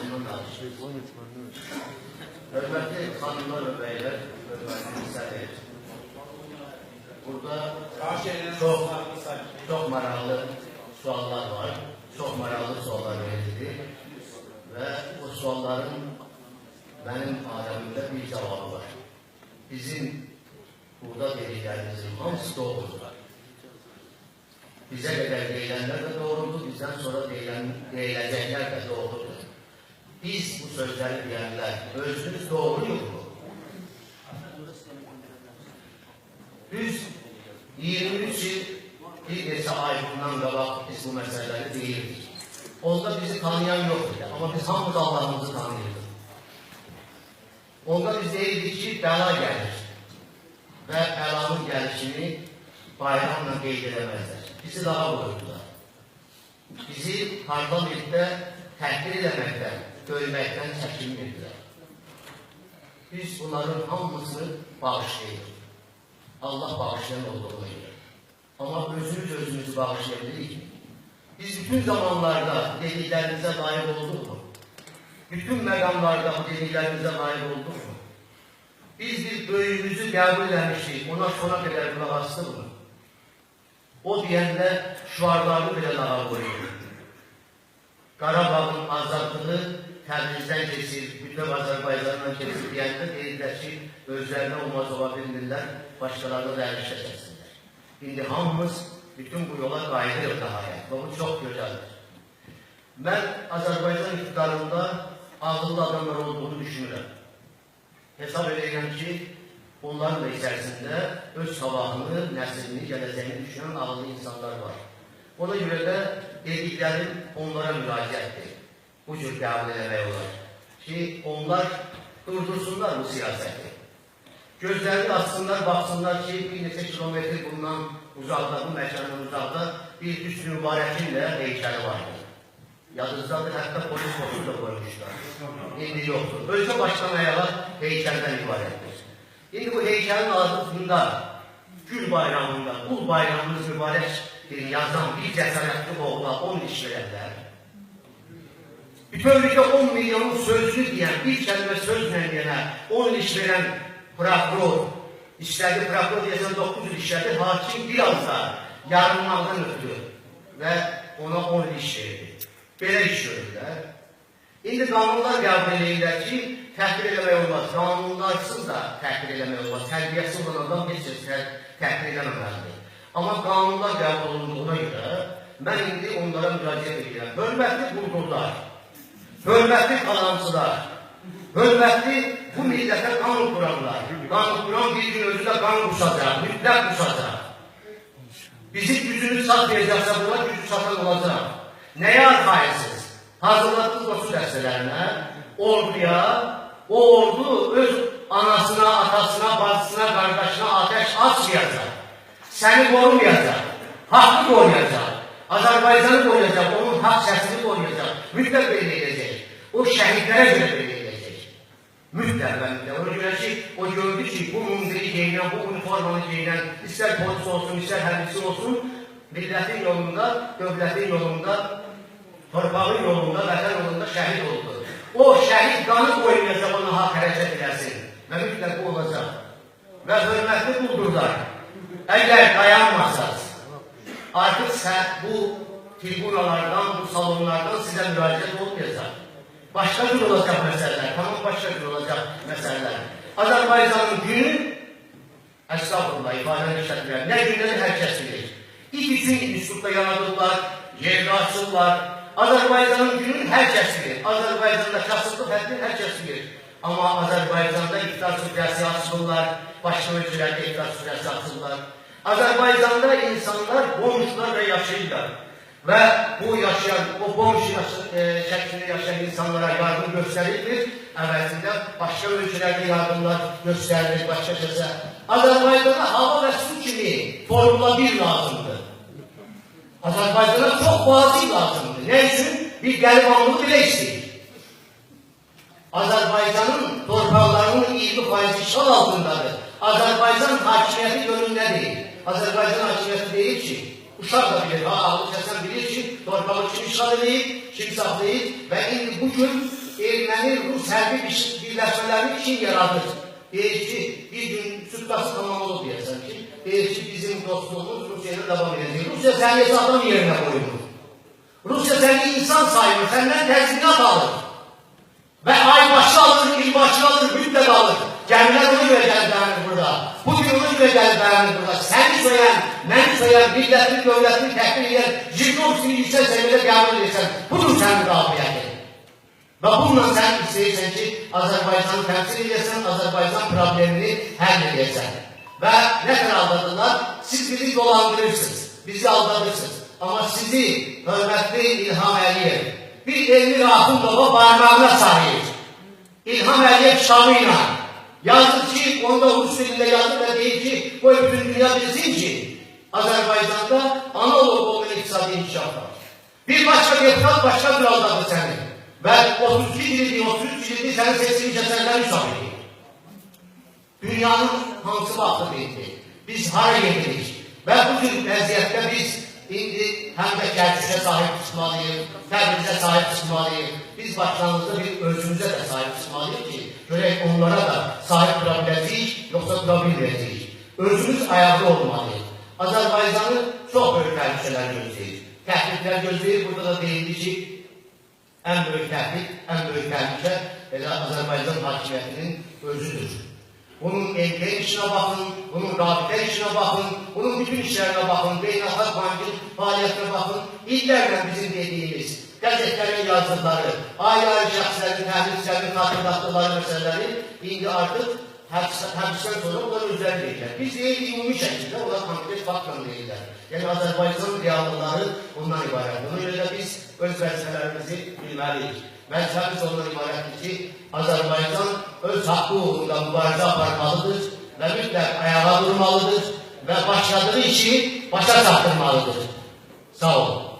danışır. Hürmetli hanımlar ve beyler, hürmetli misafir. Burada çok, çok maraqlı suallar var. Çok maraqlı suallar verildi. Ve o sualların benim alemimde bir cevabı var. Bizim burada dediklerimizin hamısı doğrudur. Bize kadar deyilenler de doğrudur, bizden sonra deyilen, deyilecekler de doğrudur. Biz bu sözleri diyenler, özümüz doğru yok mu? Biz 23 yıl bir neçə ay bundan qabaq biz bu məsələləri deyirdik. Onda bizi tanıyan yok idi, ama biz hamımız Allah'ımızı tanıyırdık. Onda biz deyirdik ki, bəla gəlir və bəlanın gəlişini bayramla qeyd edəməzlər. Bizi daha qoydular. Bizi parlamentdə təhqir eləməkdən, döyməkdən çəkinmirdilər. Biz bunların hamısını bağışlayırıq. Allah bağışlayan olduğunu bilir. Ama özümüz özümüzü bağışlayabilirik? Biz bütün zamanlarda dediklerimize layık olduk mu? Bütün megamlarda bu dediklerimize layık olduk mu? Biz bir böyüğümüzü kabul etmiştik, ona sona kadar kulak astık mı? O diyenler şuarları bile daha koyuyor. Qarabağın azadlığı Təbrizdən keçir, bütün Azərbaycandan keçir deyəndə deyirlər ki, özlərinə olmaz ola bilmirlər, başqalarına da əlişə çəksinlər. İndi hamımız bütün bu yola qayıdırıq daha və bu çox gözəldir. Mən Azərbaycan iqtidarında ağıllı adamlar olduğunu düşünürəm. Hesab edirəm ki, onların da içərisində öz sabahını, nəslini, gələcəyini düşünən ağıllı insanlar var. Ona görə də dediklərim onlara müraciətdir. Bu cür qəbul eləmək olar. Ki, onlar durdursunlar bu siyasəti. Gözlərini açsınlar, baxsınlar ki, bir neçə kilometr bundan uzaqda, bu məkandan uzaqda bir üst mübarəkinlə heykəli vardır. Yadınızdadır, hətta polis postu da qoymuşlar. İndi yoxdur. Ölkə başdan ayağa heykəldən ibarətdir. İndi bu heykəlin altında Gül bayramında, Qul bayramımız mübarəkdir yazan bir cəsarətli oğla 10 iş bütövlükdə 10 milyonun sözünü deyən, bir kəlmə sözlə deyənə 10 iş verən prokuror, işlədi, prokuror deyəsən 900 işlədi, hakim bir alsa yarınmaqdan ötürü və ona 10 iş verdi. Belə iş görürlər. İndi qanunlar qəbul edirlər ki, təhqir eləmək olmaz. Qanunlarsız da təhqir eləmək olmaz. Tərbiyəsi olan adam heç kəs tə- təhqir eləməməlidir. Amma qanunlar qəbul olunduğuna görə mən indi onlara müraciət edirəm. Hörmətli quldurlar, hörmətli qalancılar, hörmətli bu millətə qan quranlar, qan quran bir gün özü də qan qusacaq, mütləq qusacaq. Bizi gücünü satmayacaqsa buna gücü satan olacaq. Nəyə arxayısınız? Hazırladığınız o su dəstələrinə, orduya, o ordu öz anasına, atasına, bacısına, qardaşına ateş açmayacaq. Səni qorumayacaq. Haqqı qoruyacaq. Azərbaycanı qoruyacaq. Onun haqq səsini qoruyacaq. Mütləq belə edəcək. O edəcək. Mütləq və mütləq. Ona görə ki, o gördü ki, bu mundiri giyinən, bu uniformanı giyinən, istər polis olsun, istər hərbisi olsun, millətin yolunda, dövlətin yolunda, torpağın yolunda, vətən yolunda şəhid oldu. O şəhid qanı qoymayacaq ona haqq hərəkət eləsin. Və mütləq bu olacaq. Və hörmətli quldurlar, əgər dayanmasaz, artıq bu tribunalardan, bu salonlardan sizə müraciət olmayacaq. Başqa cür olacaq məsələlər, tamam başqa cür olacaq məsələlər. Azərbaycanın günü, əstağfurullah, ifadəni işlətirlər, nə günləri hər kəs bilir. İlk üçün institutda yaradırlar, yerdə açırlar. Azərbaycanın günün hər kəs bilir. Azərbaycanda kasıblı həddi hər kəs bilir. Amma Azərbaycanda iftar süfrəsi açırlar, başqa ölkələrdə iftar süfrəsi açırlar. Azərbaycanda insanlar qonşularla yaşayırlar. Və bu yaşayan, o qonşu yaşı, e, şəklində yaşayan insanlara yardım göstərilir. Əvəzində başqa ölkələrdə yardımlar göstərilir, başqa kəsə. Azərbaycanda hava və su kimi Formula 1 lazımdır. Azərbaycana çox vacib lazımdır. Nə üçün? Bir qəlibanlığı belə istəyir. Azərbaycanın torpaqlarının 20 faizi işğal altındadır. Azərbaycan hakimiyyəti gönüllüdür. Azərbaycan hakimiyyəti deyir ki, uşaq da bilir, ha, ağlı kəsən bilir ki, torpağı kim işğal edib, kim saxlayıb və indi bugün erməni, Rus hərbi bir- birləşmələrini kim yaradır? Deyir ki, bir gün sütqası tamam olub deyəsən ki, deyir ki, bizim dostluğumuz Rusiyada devam edəcək. Rusiya səni adam yerinə qoyur. Rusya səni insan sayılır, səndən təzminat alır. Və ay başı alır, il başı alır, müddət alır. Görə gəlib dayanır burada. Bu görə gəlib dayanır burada. Səni soyan, məni soyan, millətini, dövlətini təhqir edən, Jikovskini yüksək səviyyədə qəbul edirsən. Budur sənin qabiliyyətin. Və bununla sən istəyirsən ki, Azərbaycanı təmsil edəsən, Azərbaycan problemini həll edəsən. Və nə qədər aldadılar? Siz bizi dolandırırsınız, bizi aldadırsınız. Amma sizi hörmətli İlham Əliyev bir elmi Rahimova parmağına sahip. İlham Əliyev kitabıyla yazdı ki, onda Rus dilinde yazdı ve deyir ki, bu bütün dünya bilsin ki, Azərbaycanda analog olan iktisadi inkişaf var. Bir başka deputat başka bir aldadı seni. Ve 32 cildi, 33 cildi seni sesini kesenler müsaade Dünyanın hansı vaxtı bitti? Biz hara gedirik? Və bu cür vəziyyətdə biz indi həm də Kərküşə sahib çıxmalıyıq, Təbrizə sahib çıxmalıyıq. Biz başlanğıcda bir özümüzə də sahib çıxmalıyıq ki, görək onlara da sahib dura biləcəyik, yoxsa dura bilməyəcəyik. Özümüz ayaqda olmalıyıq. Azərbaycanı çox böyük təhlükələr gözləyir. Təhlükələr gözləyir, burada da deyildi ki, ən böyük təhlük, ən böyük təhlükə elə Azərbaycan hakimiyyətinin özüdür. Bunun emniyet işine bakın, bunun rabite işine bakın, bunun bütün işlerine bakın, beynelhak bankın faaliyetine bakın. İllerle bizim dediğimiz gazetelerin yazdıkları, ayrı ayrı şahsların tehditlerini hatırlattıkları meseleleri indi artık hapisten sonra onların üzerindeydiler. Biz değil umumi şekilde ona konkret bakmamalıydılar. Yani Azerbaycan'ın reallıları bundan ibaret. Buna göre de biz öz vəzifələrimizi bilmeliyiz. Vəzifəmiz ondan ibarətdir ki, Azərbaycan öz haqqı uğrunda mübarizə aparmalıdır və mütləq ayağa durmalıdır və başladığı işi başa çatdırmalıdır. Sağ olun.